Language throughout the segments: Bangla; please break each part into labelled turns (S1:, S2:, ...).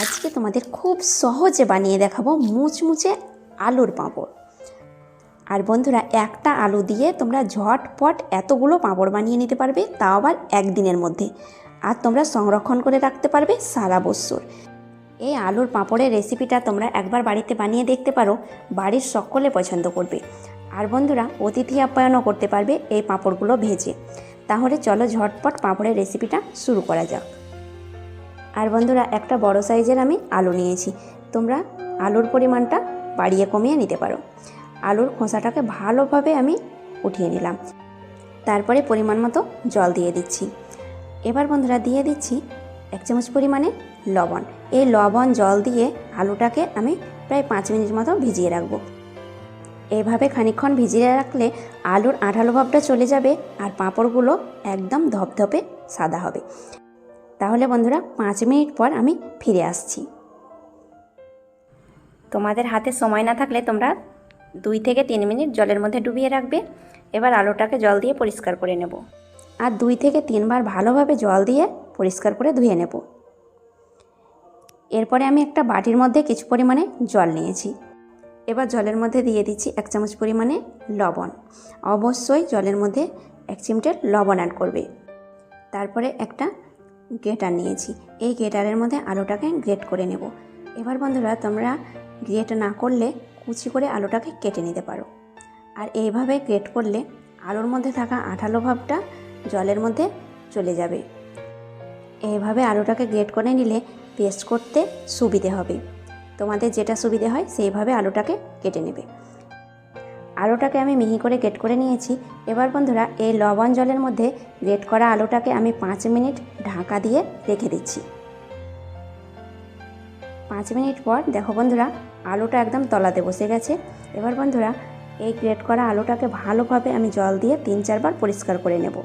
S1: আজকে তোমাদের খুব সহজে বানিয়ে দেখাবো মুচমুচে আলুর পাঁপড়। আর বন্ধুরা, একটা আলু দিয়ে তোমরা ঝটপট এতগুলো পাঁপড় বানিয়ে নিতে পারবে, তাও আবার একদিনের মধ্যে। আর তোমরা সংরক্ষণ করে রাখতে পারবে সারা বছর এই আলুর পাঁপড়ের রেসিপিটা তোমরা একবার বাড়িতে বানিয়ে দেখতে পারো, বাড়ির সকলে পছন্দ করবে। আর বন্ধুরা, অতিথি আপ্যায়নও করতে পারবে এই পাঁপড়গুলো ভেজে। তাহলে চলো ঝটপট পাঁপড়ের রেসিপিটা শুরু করা যাক। আর বন্ধুরা, একটা বড় সাইজের আমি আলু নিয়েছি। তোমরা আলুর পরিমাণটা বাড়িয়ে কমিয়ে নিতে পারো। আলুর খোসাটাকে ভালোভাবে আমি উঠিয়ে নিলাম। তারপরে পরিমাণ মতো জল দিয়ে দিচ্ছি। এবার বন্ধুরা, দিয়ে দিচ্ছি এক চামচ পরিমাণে লবণ। এই লবণ, জল দিয়ে আলুটাকে আমি প্রায় পাঁচ মিনিট মতো ভিজিয়ে রাখব। এইভাবে খানিকক্ষণ ভিজিয়ে রাখলে আলুর আঠালো ভাবটা চলে যাবে আর পাঁপড়গুলো একদম ধপধপে সাদা হবে। তাহলে বন্ধুরা পাঁচ মিনিট পর আমি ফিরে আসছি। তোমাদের হাতে সময় না থাকলে তোমরা দুই থেকে তিন মিনিট জলের মধ্যে ডুবিয়ে রাখবে। এবার আলুটাকে জল দিয়ে পরিষ্কার করে নেব। আর দুই থেকে তিনবার ভালোভাবে জল দিয়ে পরিষ্কার করে ধুয়ে নেব। এরপরে আমি একটা বাটির মধ্যে কিছু পরিমাণে জল নিয়েছি। এবার জলের মধ্যে দিয়ে দিচ্ছি এক চামচ পরিমাণে লবণ। অবশ্যই জলের মধ্যে এক চিমটের লবণ অ্যাড করবে। তারপরে একটা গ্রেটার নিয়েছি। এই গ্রেটারের মধ্যে আলুটাকে গ্রেট করে নেব। এবার বন্ধুরা, তোমরা গ্রেট না করলে কুচি করে আলুটাকে কেটে নিতে পারো। আর এইভাবে গ্রেট করলে আলুর মধ্যে থাকা আঠালো ভাবটা জলের মধ্যে চলে যাবে। এইভাবে আলুটাকে গ্রেট করে নিলে পেস্ট করতে সুবিধে হবে। তোমাদের যেটা সুবিধে হয়, সেইভাবে আলুটাকে কেটে নেবে। আলুটাকে আমি মিহি করে গ্রেট করে নিয়েছি। এবার বন্ধুরা, এই লবণ জলের মধ্যে গ্রেট করা আলুটাকে আমি পাঁচ মিনিট ঢাকা দিয়ে রেখে দিচ্ছি। পাঁচ মিনিট পর দেখো বন্ধুরা, আলুটা একদম তলাতে বসে গেছে। এবার বন্ধুরা, এই গ্রেট করা আলুটাকে ভালোভাবে আমি জল দিয়ে তিন চারবার পরিষ্কার করে নেব।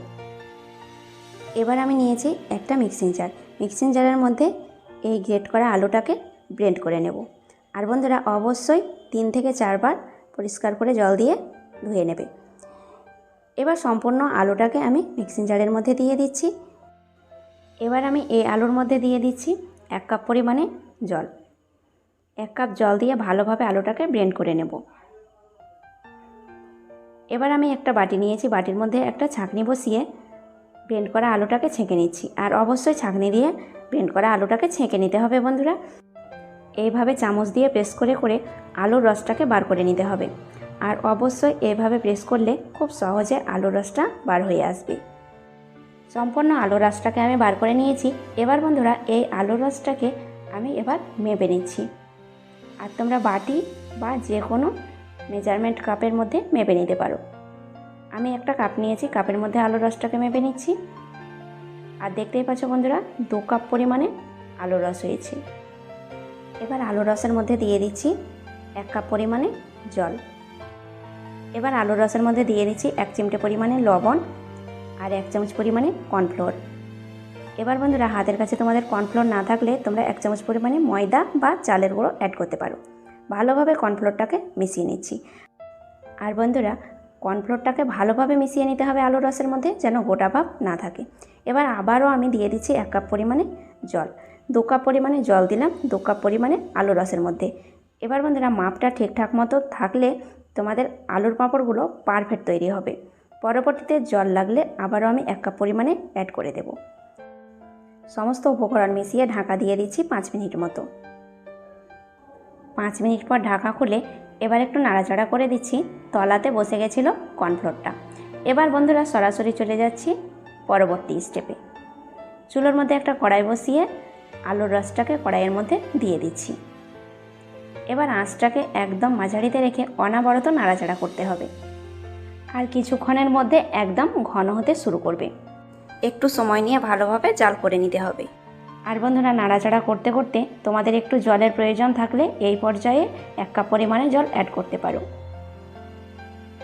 S1: এবার আমি নিয়েছি একটা মিক্সিং জার মিক্সিং জারের মধ্যে এই গ্রেট করা আলুটাকে ব্লেন্ড করে নেব। আর বন্ধুরা, অবশ্যই তিন থেকে চারবার পরিষ্কার করে জল দিয়ে ধুয়ে নেবে। এবার সম্পূর্ণ আলুটাকে আমি মিক্সিং জারের মধ্যে দিয়ে দিচ্ছি। এবার আমি এই আলুর মধ্যে দিয়ে দিচ্ছি এক কাপ পরিমাণে জল। এক কাপ জল দিয়ে ভালোভাবে আলুটাকে ব্লেন্ড করে নেব। এবার আমি একটা বাটি নিয়েছি, বাটির মধ্যে একটা ছাঁকনি বসিয়ে ব্লেন্ড করা আলুটাকে ছেঁকে নিচ্ছি। আর অবশ্যই ছাঁকনি দিয়ে ব্লেন্ড করা আলুটাকে ছেঁকে নিতে হবে বন্ধুরা। এইভাবে চামচ দিয়ে প্রেস করে করে আলুর রসটাকে বার করে নিতে হবে। আর অবশ্যই এভাবে প্রেস করলে খুব সহজে আলুর রসটা বার হয়ে আসবে। সম্পূর্ণ আলুর রসটাকে আমি বার করে নিয়েছি। এবার বন্ধুরা, এই আলুর রসটাকে আমি এবার মেপে নিচ্ছি। আর তোমরা বাটি বা যে কোনো মেজারমেন্ট কাপের মধ্যে মেপে নিতে পারো। আমি একটা কাপ নিয়েছি কাপের মধ্যে আলুর রসটাকে মেপে নিচ্ছি। আর দেখতেই পাচ্ছ বন্ধুরা, দু কাপ পরিমাণে আলুর রস হয়েছে। এবার আলুর রসের মধ্যে দিয়ে দিচ্ছি এক কাপ পরিমাণে জল। এবার আলুর রসের মধ্যে দিয়ে দিচ্ছি এক চিমটে পরিমাণে লবণ আর এক চামচ পরিমাণে কর্নফ্লোর। এবার বন্ধুরা, হাতের কাছে তোমাদের কর্নফ্লোর না থাকলে তোমরা এক চামচ পরিমাণে ময়দা বা চালের গুঁড়ো অ্যাড করতে পারো। ভালোভাবে কর্নফ্লোরটাকে মিশিয়ে নিচ্ছি। আর বন্ধুরা, কর্নফ্লোরটাকে ভালোভাবে মিশিয়ে নিতে হবে আলুর রসের মধ্যে যেন গোটা ভাব না থাকে। এবার আবারও আমি দিয়ে দিচ্ছি এক কাপ পরিমাণে জল। দু কাপ পরিমাণে জল দিলাম দু কাপ পরিমাণে আলুর রসের মধ্যে। এবার বন্ধুরা, মাপটা ঠিকঠাক মতো থাকলে তোমাদের আলুর পাঁপড়গুলো পারফেক্ট তৈরি হবে। পরবর্তীতে জল লাগলে আবারও আমি এক কাপ পরিমাণে অ্যাড করে দেব। সমস্ত উপকরণ মিশিয়ে ঢাকা দিয়ে দিচ্ছি পাঁচ মিনিট মতো। পাঁচ মিনিট পর ঢাকা খুলে এবার একটু নাড়াচাড়া করে দিচ্ছি। তলাতে বসে গেছিল কর্নফ্লোরটা। এবার বন্ধুরা, সরাসরি চলে যাচ্ছি পরবর্তী স্টেপে চুলোর মধ্যে একটা কড়াই বসিয়ে আলুর রসটাকে কড়াইয়ের মধ্যে দিয়ে দিচ্ছি। এবার আঁচটাকে একদম মাঝারিতে রেখে অনাবরত নাড়াচাড়া করতে হবে। আর কিছুক্ষণের মধ্যে একদম ঘন হতে শুরু করবে। একটু সময় নিয়ে ভালোভাবে জাল করে নিতে হবে। আর বন্ধুরা, নাড়াচাড়া করতে করতে তোমাদের একটু জলের প্রয়োজন থাকলে এই পর্যায়ে এক কাপ পরিমাণে জল অ্যাড করতে পারো।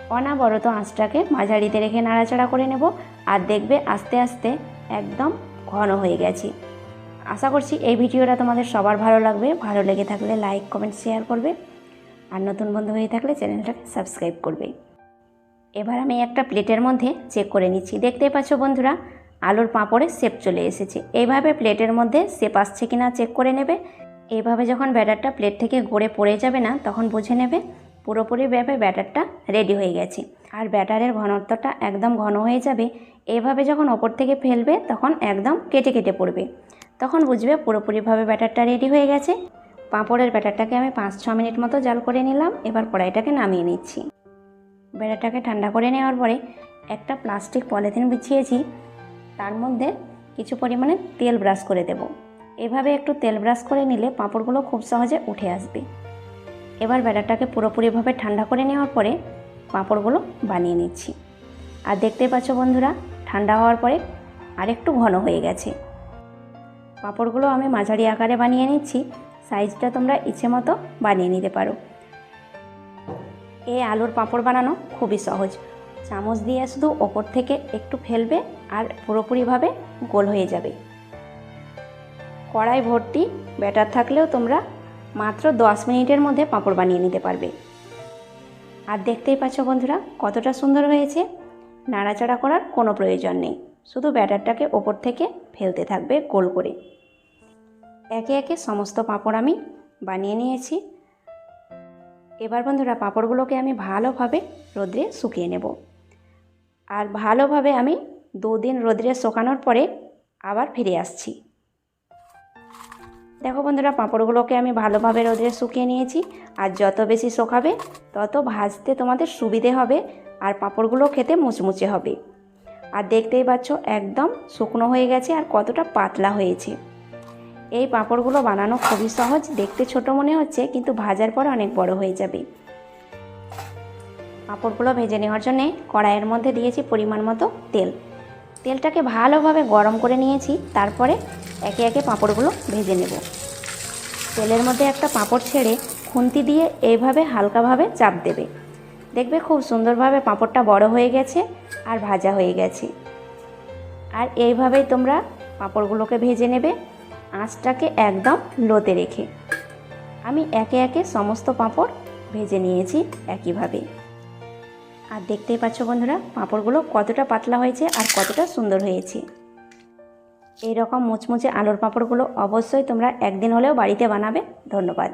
S1: অনাবরত আঁচটাকে মাঝারিতে রেখে নাড়াচাড়া করে নেব। আর দেখবে আস্তে আস্তে একদম ঘন হয়ে গেছে। আশা করছি এই ভিডিওটা তোমাদের সবার ভালো লাগবে। ভালো লেগে থাকলে লাইক কমেন্ট শেয়ার করবে। আর নতুন বন্ধু হয়ে থাকলে চ্যানেলটাকে সাবস্ক্রাইব করবে। এবার আমি একটা প্লেটের মধ্যে চেক করে নিচ্ছি। দেখতেই পাচ্ছ বন্ধুরা, আলুর পাঁপড়ে শেপ চলে এসেছে। এইভাবে প্লেটের মধ্যে শেপ আসছে কিনা চেক করে নেবে। এইভাবে যখন ব্যাটারটা প্লেট থেকে গড়ে পড়ে যাবে না, তখন বুঝে নেবে পুরোপুরিভাবে ব্যাটারটা রেডি হয়ে গেছে। আর ব্যাটারের ঘনত্বটা একদম ঘন হয়ে যাবে। এভাবে যখন ওপর থেকে ফেলবে, তখন একদম কেটে কেটে পড়বে। তখন বুঝবে পুরোপুরিভাবে ব্যাটারটা রেডি হয়ে গেছে। পাঁপড়ের ব্যাটারটাকে আমি পাঁচ ছ মিনিট মতো জাল করে নিলাম, এবার কড়াইটাকে নামিয়ে নিচ্ছি। ব্যাটারটাকে ঠান্ডা করে নেওয়ার পরে একটা প্লাস্টিক পলিথিন বিছিয়েছি, তার মধ্যে কিছু পরিমাণে তেল ব্রাশ করে দেব। এভাবে একটু তেল ব্রাশ করে নিলে পাঁপড়গুলো খুব সহজে উঠে আসবে। এবার ব্যাটারটাকে পুরোপুরিভাবে ঠান্ডা করে নেওয়ার পরে পাঁপড়গুলো বানিয়ে নিচ্ছি। আর দেখতে পাচ্ছ বন্ধুরা, ঠান্ডা হওয়ার পরে আরেকটু ঘন হয়ে গেছে। পাঁপড়গুলো আমি মাঝারি আকারে বানিয়ে নিচ্ছি। সাইজটা তোমরা ইচ্ছে মতো বানিয়ে নিতে পারো। এই আলুর পাঁপড় বানানো খুবই সহজ। চামচ দিয়ে শুধু ওপর থেকে একটু ফেলবে আর পুরোপুরিভাবে গোল হয়ে যাবে। কড়াই ভর্তি ব্যাটার থাকলেও তোমরা মাত্র দশ মিনিটের মধ্যে পাঁপড় বানিয়ে নিতে পারবে। আর দেখতেই পাচ্ছ বন্ধুরা, কতটা সুন্দর হয়েছে। নাড়াচাড়া করার কোনো প্রয়োজন নেই। শুধু ব্যাটারটাকে ওপর থেকে ফেলতে থাকবে গোল করে। একে একে সমস্ত পাঁপড় আমি বানিয়ে নিয়েছি। এবার বন্ধুরা, পাঁপড়গুলোকে আমি ভালোভাবে রোদ্রে শুকিয়ে নেব। আর ভালোভাবে আমি দুদিন রোদ্রে শুকানোর পরে আবার ফিরে আসছি। দেখো বন্ধুরা, পাঁপড়গুলোকে আমি ভালোভাবে রোদে শুকিয়ে নিয়েছি। আর যত বেশি শুকাবে, তত ভাজতে তোমাদের সুবিধে হবে। আর পাঁপড়গুলো খেতে মুচমুচে হবে। আর দেখতেই পাচ্ছ একদম শুকনো হয়ে গেছে আর কতটা পাতলা হয়েছে। এই পাঁপড়গুলো বানানো খুবই সহজ, দেখতে ছোট মনে হচ্ছে, কিন্তু ভাজার পর অনেক বড় হয়ে যাবে। পাঁপড়গুলো ভেজে নেওয়ার জন্য কড়াইয়ের মধ্যে দিয়েছি পরিমাণ মতো তেল। তেলটাকে ভালোভাবে গরম করে নিয়েছি, তারপরে একে একে পাঁপড়গুলো ভেজে নেব। তেলের মধ্যে একটা পাঁপড় ছেড়ে খুন্তি দিয়ে এইভাবে হালকাভাবে চাপ দেবে। দেখবে খুব সুন্দরভাবে পাঁপড়টা বড় হয়ে গেছে আর ভাজা হয়ে গেছে। আর এইভাবেই তোমরা পাঁপড়গুলোকে ভেজে নেবে, আঁচটাকে একদম লোতে রেখে। আমি একে একে সমস্ত পাঁপড় ভেজে নিয়েছি একইভাবে। আর দেখতেই পাচ্ছ বন্ধুরা, পাঁপড়গুলো কতটা পাতলা হয়েছে আর কতটা সুন্দর হয়েছে। এই রকম মুচমুচে আলুর পাঁপড়গুলো অবশ্যই তোমরা একদিন হলেও বাড়িতে বানাবে। ধন্যবাদ।